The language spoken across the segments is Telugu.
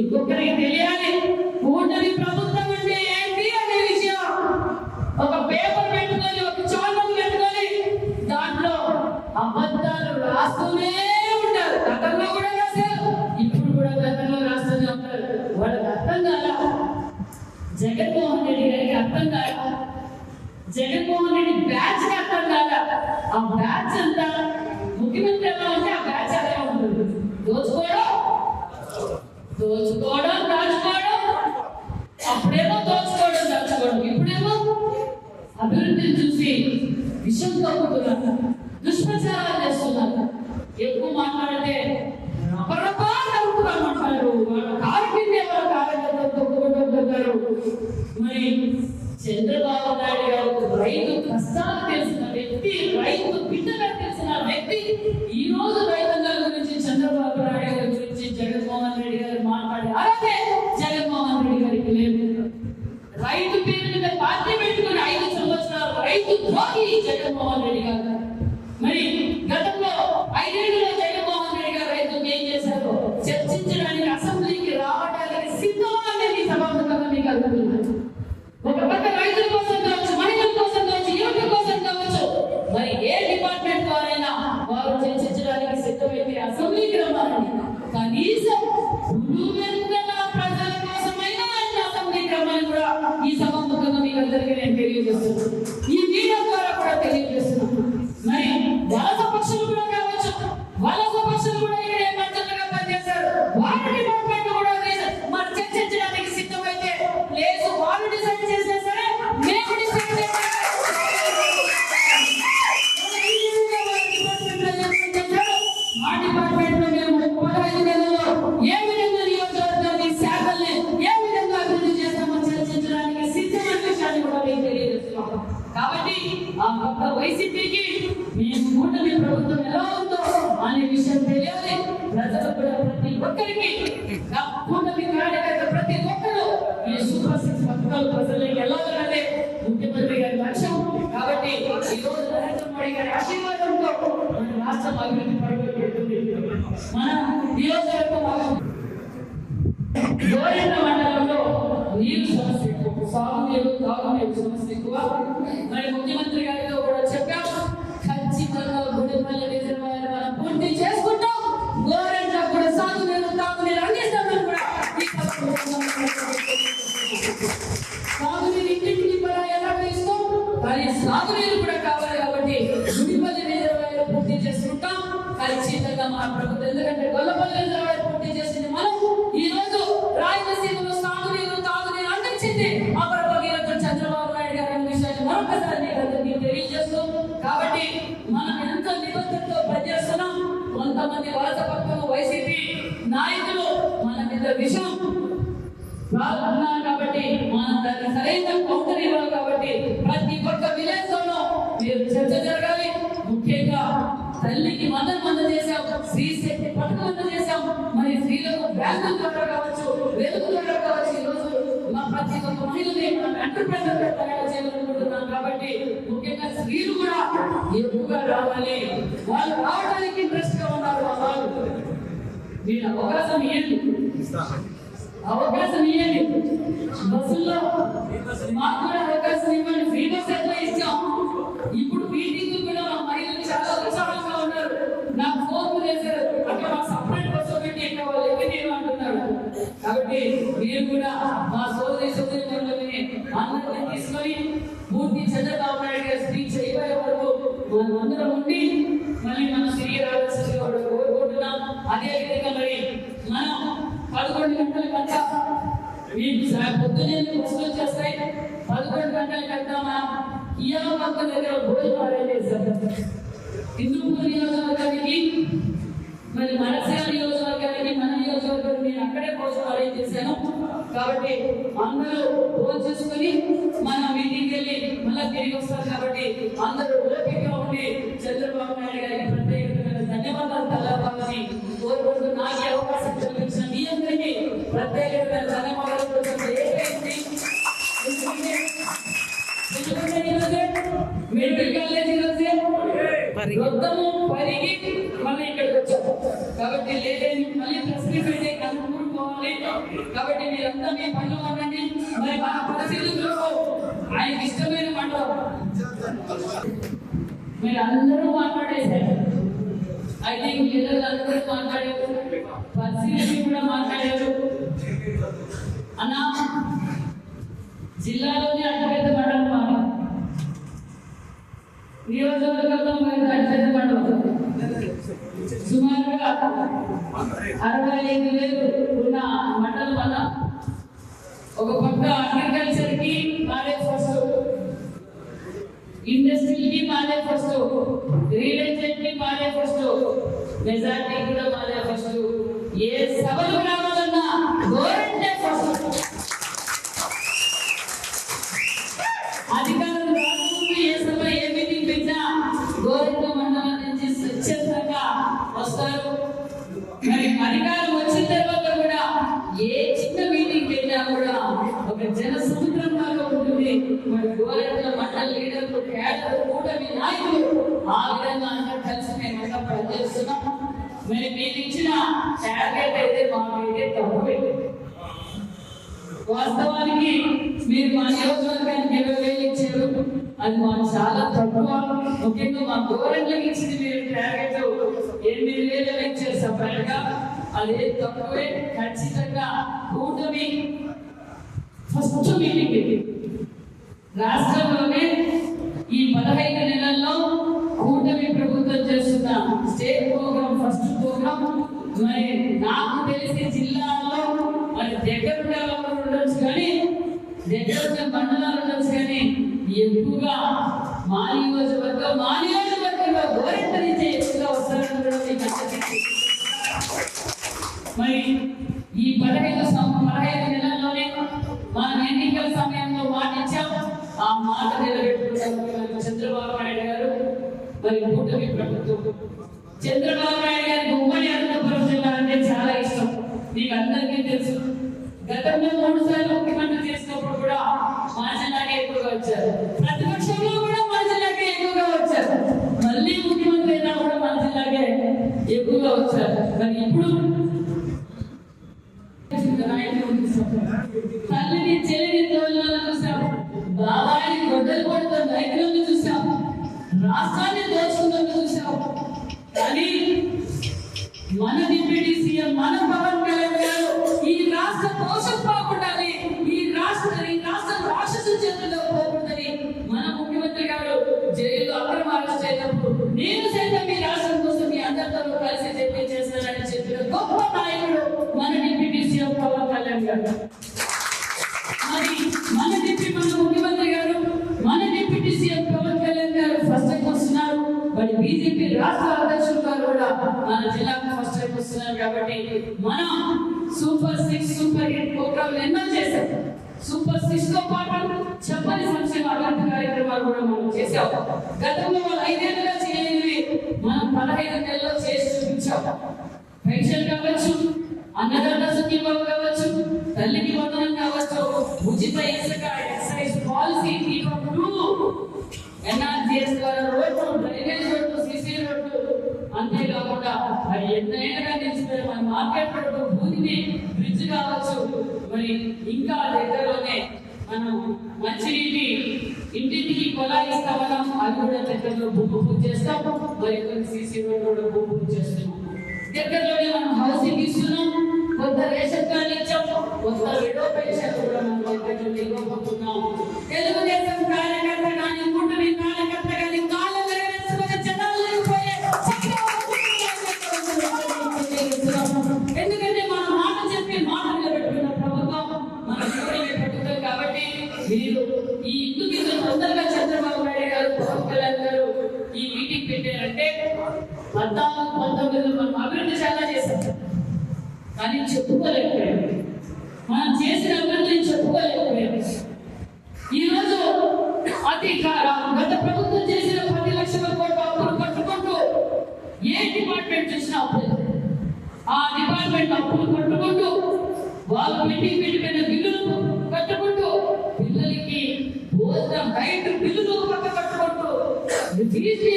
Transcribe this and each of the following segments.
ఇంకొకరికి తెలియాలి. కూటమి ప్రభుత్వం అంటే ఏంటి అనే విషయం. ఒక పేపర్ పెట్టుకొని ఒక ఛానల్ పెట్టుకొని దాంట్లో అబద్ధాలు రాస్తూనే ఉంటారు. గతంలో కూడా రాశారు. ఇప్పుడు కూడా గతంలో రాస్తూనే ఉంటారు. వాళ్ళకి అర్థం కాలా? జగన్మోహన్ రెడ్డి గారికి అర్థం కాల? జగన్మోహన్ రెడ్డి బ్యాచ్ అర్థం కాదా ఆ బ్యాచ్ అంతా ముఖ్యమంత్రి ఎలా ఉంటే ఆ బ్యాచ్ అలా ఉంటుంది దోచుకోవడం దోచుకోవడం దాచుకోవడం. అప్పుడేమో దోచుకోవడం దాచుకోవడం. ఇప్పుడేమో అభివృద్ధిని చూసి విషయం కప్పుతున్నారు దుష్ప్రచారాలు చేస్తున్నారు. ఎక్కువ మాట్లాడితే రపరపా వాళ్ళ కారు వాళ్ళ కారు తొక్కుకుంటారు మరి చంద్రబాబు నాయుడు గారు రైతు కష్టాలు తెలుసు. ceremony. ప్రభుత్వం ఎలా ఉందో అనే విషయం తెలియాలి. ప్రజలు కూడా ప్రతి ఒక్కరికి ఆ కూటమి కార్యకర్త ప్రతి ఒక్కరు ఈ సూపర్ సిక్స్ పథకాలు ప్రజలకు వెళ్ళాలన్నదే ముఖ్యమంత్రి గారి లక్ష్యం. కాబట్టి ఈ రోజు నరేంద్ర మోడీ గారి ఆశీర్వాదంతో మన రాష్ట్రం అభివృద్ధి పడిపోతుంది మన నియోజకవర్గం అభివృద్ధి గోరెంట్ల మండలంలో నీరు సమస్య ఎక్కువ సాగునీరు తాగునీరు సమస్య ఎక్కువ. మరి ముఖ్యమంత్రి వచ్చింది. అందించింది అమర చంద్రబాబు నాయుడు గారు అనే విషయాన్ని మరొకసారి మీకు అందరికీ తెలియజేస్తూ కాబట్టి మనం ఎంత నిబద్ధతతో పనిచేస్తున్నాం? కొంతమంది వలస పక్కన వైసీపీ నాయకులు మన మీద విషయం ఉన్నారు కాబట్టి మనం దానికి సరైన కౌంటర్ ఇవ్వాలి కాబట్టి ప్రతి ఒక్క విలేజ్ లోనూ మీరు చర్చ జరగాలి. ముఖ్యంగా తల్లికి మందం మంద చేశాం స్త్రీ శక్తి పథకం తయారు చేయాలనుకుంటున్నాం కాబట్టి ముఖ్యంగా స్త్రీలు కూడా ఎక్కువగా రావాలి. వాళ్ళు రావడానికి ఇంట్రెస్ట్గా ఉన్నారు వాళ్ళు. మీరు అవకాశం ఇవ్వండి అవకాశం ఇవ్వండి బస్సుల్లో మాకు కూడా అవకాశం ఇవ్వండి. ఫ్రీ బస్ ఎట్లా ఇచ్చాం? ఇప్పుడు మీటింగ్ కూడా మా మహిళలు చాలా ఉత్సాహంగా ఉన్నారు. నాకు ఫోన్ చేశారు. కాబట్టి మీరు కూడా మా సోదరి సోదరి మండలిని అందరినీ తీసుకొని పూర్తి చంద్రబాబు నాయుడు గారి స్పీచ్ అయిపోయే వరకు మనం అందరం ఉండి మళ్ళీ మనం తిరిగి రావాల్సిందిగా కోరుకుంటున్నాం. అదే విధంగా మరి మనం పదకొండు గంటల కంట మీకు పొద్దునే పొద్దున్నే బస్సులు వచ్చేస్తాయి. పదకొండు గంటల కంట మనం ఇయ్యాల పక్క దగ్గర భోజనం అరేంజ్ చేస్తాం హిందూపూర్ నియోజకవర్గానికి మరి మనసేన నియోజకవర్గానికి మన నియోజకవర్గానికి నేను అక్కడే భోజనం అరేంజ్ చేశాను. కాబట్టి అందరూ భోజనం చేసుకుని మనం మీటింగ్ వెళ్ళి మళ్ళీ తిరిగి వస్తారు కాబట్టి అందరూ ఓపికగా ఉండి చంద్రబాబు నాయుడు గారికి ప్రత్యేకమైన ధన్యవాదాలు తెలపాలని కోరుకుంటూ నాకు అవకాశం కల్పించిన మీ అందరికీ ప్రత్యేకమైన ధన్యవాదాలు కోసం ఈరోజే మెడికల్ కాలేజ్ పరిగి. కాబట్టి లేదని మళ్ళీ ప్రెస్ మీట్ అయితే కాబట్టి మీరంతా మీ పనులు ఉండండి మరి మన పరిస్థితుల్లో ఆయనకి ఇష్టమైన మండలం మీరు అందరూ మాట్లాడేశారు. ఐ థింక్ లీడర్లు అందరూ మాట్లాడారు. పరిశీలకులు కూడా మాట్లాడారు. అన్న జిల్లాలోనే అతిపెద్ద మండలం మాట నియోజకవర్గంలో మరి అతిపెద్ద మండలం సుమారుగా అరవై ఐదు వేలు ఉన్న మండల వల్ల ఒక పక్క అగ్రికల్చర్కి మారే ఫస్ట్. ఇండస్ట్రీ కి మారే ఫస్ట్. రియల్ ఎస్టేట్కి మారే ఫస్ట్. మెజార్టీ కూడా మారే ఫస్ట్. ఏ సభలు రావాలన్నా గవర్నమెంటే ఒక జన సముద్రం లాగా ఉంటుంది. మరి గోరెంట మండల లీడర్లు కేడర్ కూటమి నాయకులు ఆ విధంగా అందరూ కలిసి మేమంతా పనిచేస్తున్నాం. మరి మీరు ఇచ్చిన టార్గెట్ అయితే మాకైతే తక్కువే వాస్తవానికి మీరు మా నియోజకవర్గానికి ఇరవై వేలు ఇచ్చారు. అది మాకు చాలా తక్కువ. ముఖ్యంగా మా గవర్నమెంట్ ఇచ్చింది మీరు టార్గెట్ ఎనిమిది వేలు ఇచ్చారు సపరేట్గా అదే తక్కువే. ఖచ్చితంగా కూటమి ఫస్ట్ మీటింగ్ ఇది రాష్ట్రంలోనే ఈ పదహైదు నెలల్లో కూటమి ప్రభుత్వం చేస్తున్న స్టేట్ ప్రోగ్రామ్ ఫస్ట్ ప్రోగ్రామ్ మరి నాకు తెలిసి జిల్లాలో మరి దగ్గర ఉండొచ్చు కానీ దగ్గర మండలాలు ఉండొచ్చు కానీ ఎక్కువగా మా నియోజకవర్గం మా నియోజకవర్గంలో చంద్రబాబు నాయుడు గారు మరి కూటమి ప్రభుత్వం. చంద్రబాబు నాయుడు గారికి ఉమ్మడి అనంతపురం జిల్లా అంటే చాలా ఇష్టం. మీకు అందరికీ తెలుసు. గతంలో మూడు ఫస్ట్ కాబట్టి మనం super six super eight program ఎన్నో చేశాం. సూపర్ సిక్స్తో పాటు చెప్పని సంక్షేమ అభివృద్ధి కార్యక్రమాలు కూడా మనం చేసాం గతంలో వాళ్ళు ఐదేళ్ళుగా చేయనివి మనం పదహైదు నెలల్లో చేసి చూపించాం. పెన్షన్ కావచ్చు అన్నదాత సుఖీభావ కావచ్చు తల్లికి వందనం కావచ్చు ఉచిత ఇసుక ఎక్సైజ్ పాలసీ టూ ఎన్ఆర్జీఎస్ ద్వారా రోజు అంతేకాకుండా మరి ఎన్నైనా నిలిచిపోయిన మన మార్కెట్ రోడ్డు భూమిని బ్రిడ్జ్ కావచ్చు. మరి ఇంకా దగ్గరలోనే మనం మంచినీటి ఇంటింటికి కొలాయి ఇస్తామన్నాం అది కూడా దగ్గరలో భూమి పూజ చేస్తాం. మరి కొన్ని సీసీ రోడ్ కూడా భూమి పూజ చేస్తున్నాం. దగ్గరలోనే మనం హౌసింగ్ ఇస్తున్నాం. కొత్త రేషన్ కార్డు ఇచ్చాం. కొత్త విడో పెన్షన్ కూడా మనం దగ్గరలో ఇవ్వబోతున్నాం. కానీ చెప్పుకోలేకపోయాం. మనం చేసిన అభివృద్ధిని చెప్పుకోలేకపోయాం. ఈ రోజు అతి గత ప్రభుత్వం చేసిన పది లక్షల కోట్ల అప్పులు కట్టుకుంటూ ఏ డిపార్ట్మెంట్ చూసినా అప్పులు. ఆ డిపార్ట్మెంట్ అప్పులు కట్టుకుంటూ వాళ్ళు పెట్టి పెట్టిపోయిన బిల్లులు కట్టుకుంటూ పిల్లలకి భోజనం బయట బిల్లులు ఒక పక్క కట్టుకుంటూ ఫీజు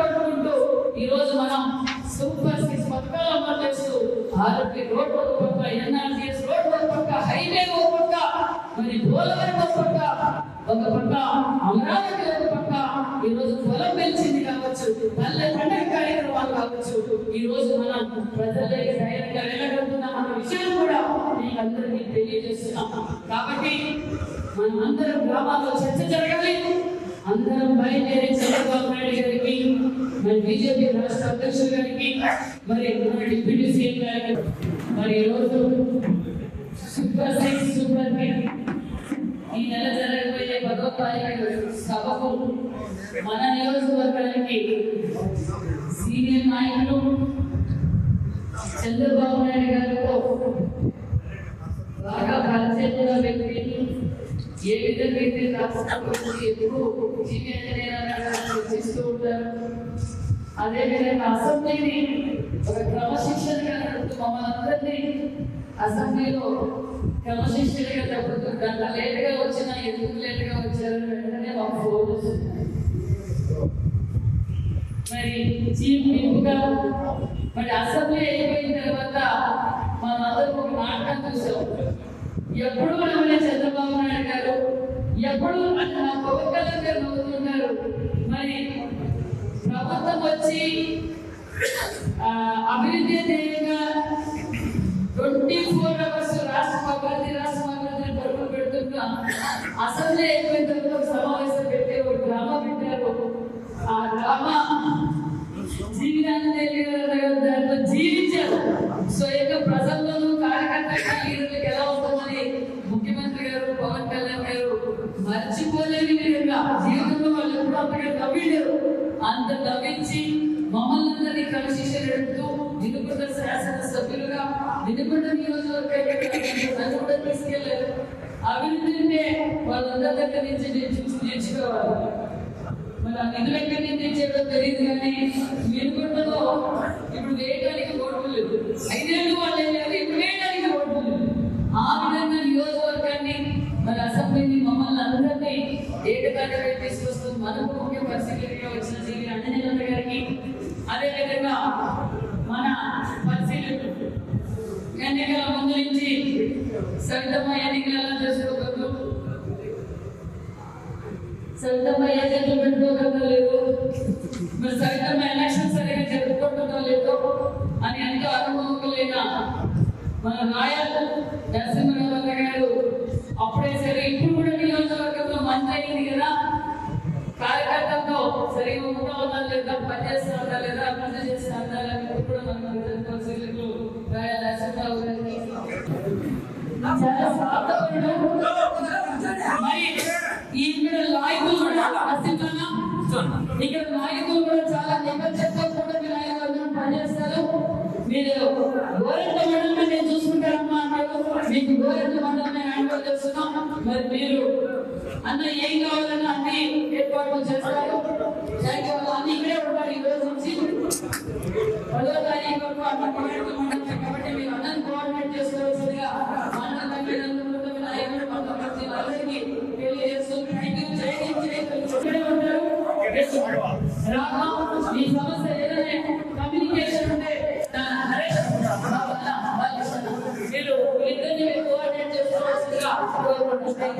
కట్టుకుంటూ ఈరోజు మనం సూపర్ సిక్స్ పథకాలు అమలు భారత్కి రోడ్ ఒక పక్క ఎన్ఆర్సిఎస్ రోడ్ ఒక పక్క హైవే ఒక పక్క మరి పోలవరం ఒక పక్క ఒక పక్క అమరావతి ఒక పక్క. ఈ రోజు పొలం పెంచింది కావచ్చు పల్లె పండుగ కార్యక్రమాలు కావచ్చు. ఈరోజు మనం ప్రజల దగ్గర ధైర్యంగా వెళ్ళగలుగుతున్నాం విషయం కూడా మీకు అందరికీ తెలియజేస్తున్నాం. కాబట్టి మనం అందరం గ్రామాల్లో చర్చ జరగాలి. అందరం బయలుదేరి చంద్రబాబు నాయుడు గారికి మరి బీజేపీ రాష్ట్ర అధ్యక్షుడు గారికి మరి మన డిప్యూటీ సీఎం గారికి మరి ఈరోజు సూపర్ సిక్స్ సూపర్ హిట్ ఈ నెల జరగబోయే పదో తారీఖు సభకు మన నియోజకవర్గానికి సీనియర్ నాయకులు చంద్రబాబు నాయుడు గారితో బాగా పరిచయం వ్యక్తి ఏ విధంగా అయితే రాష్ట్రం గురించి ఎప్పుడు చీఫ్ ఇంజనీర్ చేస్తూ ఉంటారు అదే విధంగా అసెంబ్లీని ఒక క్రమశిక్షణగా నడుపుతూ మమ్మల్ని అందరినీ అసెంబ్లీలో క్రమశిక్షణగా నడుపుతూ గంట లేట్గా వచ్చినా ఎందుకు లేట్గా వచ్చారని వెంటనే మాకు ఫోన్ వస్తుంది మరి చీఫ్ విప్గా మరి అసెంబ్లీ అయిపోయిన తర్వాత మనందరం ఒక నాటకం చూసాం ఎప్పుడు మనమే చంద్రబాబు నాయుడు గారు? ఎప్పుడు పవన్ కళ్యాణ్ గారు నవ్వుతున్నారు? మరి ప్రభుత్వం వచ్చి అభివృద్ధి ధ్యేయంగా ట్వంటీ ఫోర్ అవర్స్ రాష్ట్ర అభివృద్ధి రాష్ట్ర అభివృద్ధిని పరుగులు పెడుతున్నా అసెంబ్లీ అయిపోయిన తర్వాత సమావేశం పెట్టే ఒక డ్రామా పెట్టారు ఆ డ్రామా జీవితాన్ని దాంట్లో జీవించారు. స్వయంగా ప్రజల్లో మర్చిపోలేని విధంగా జీవితంలో వాళ్ళు ఎప్పుడు అంతగా నవ్విండారు అంత నవ్వించి మమ్మల్ని అందరినీ క్రమశిక్షణ పెడుతూ నిలుపుట శాసన సభ్యులుగా నిలుపుట నియోజకవర్గానికి తీసుకెళ్ళారు. అభివృద్ధి అంటే వాళ్ళందరి దగ్గర నుంచి నేను చూసి నేర్చుకోవాలి. మరి ఆ నిధులు ఎక్కడి నుంచి తెచ్చేదో తెలియదు కానీ వెనుకొండలో ఇప్పుడు వేయడానికి ఓట్లు లేదు. ఐదేళ్ళు వాళ్ళు వెళ్ళారు సరితమ్మ ఎన్నికలు ఎలా చేసుకోగలరు సరితమ్మ ఏజెంట్లు పెట్టుకోగలదో మరి సరితమ్మ ఎలక్షన్ సరిగా జరుపుకుంటుందో లేదో అని ఎంతో అనుభవం లేన మన రాయల్ నరసింహరావు గారు అప్పుడే సరే ఇప్పుడు కూడా నియోజకవర్గంలో మంచి అయింది కదా. కార్యకర్తలతో సరిగా ఉంటా ఉందా లేదా పనిచేస్తా ఉందా లేదా అభివృద్ధి చేస్తా ఉందా లేదా ఇప్పుడు కూడా మన రాయల్ నరసింహరావు గారికి మరి ఇక్కడ నాయకులు కూడా అస్తిత్వంగా ఇక్కడ నాయకులు కూడా చాలా నిబద్ధతతో కూడా మీరు ఆయన పనిచేస్తారు. మీరు గోరెంట మండలం నేను చూసుకుంటారమ్మా అన్నారు మీకు గోరెంట మండలం హ్యాండ్ చేస్తున్నాం. మరి మీరు అన్న ఏం కావాలన్నా అన్ని ఏర్పాట్లు చేస్తారు. అన్ని ఇక్కడే ఉంటారు ఈ రోజు నుంచి. పదో తారీఖు వరకు అన్న గోరెంట మండలం ఈ సమస్య ఏదైనా కమ్యూనికేషన్ ఉంటే దాని హరేష్ కోఆర్డినేట్ చేసుకోవాల్సిందిగా కోరుకుంటున్నాను.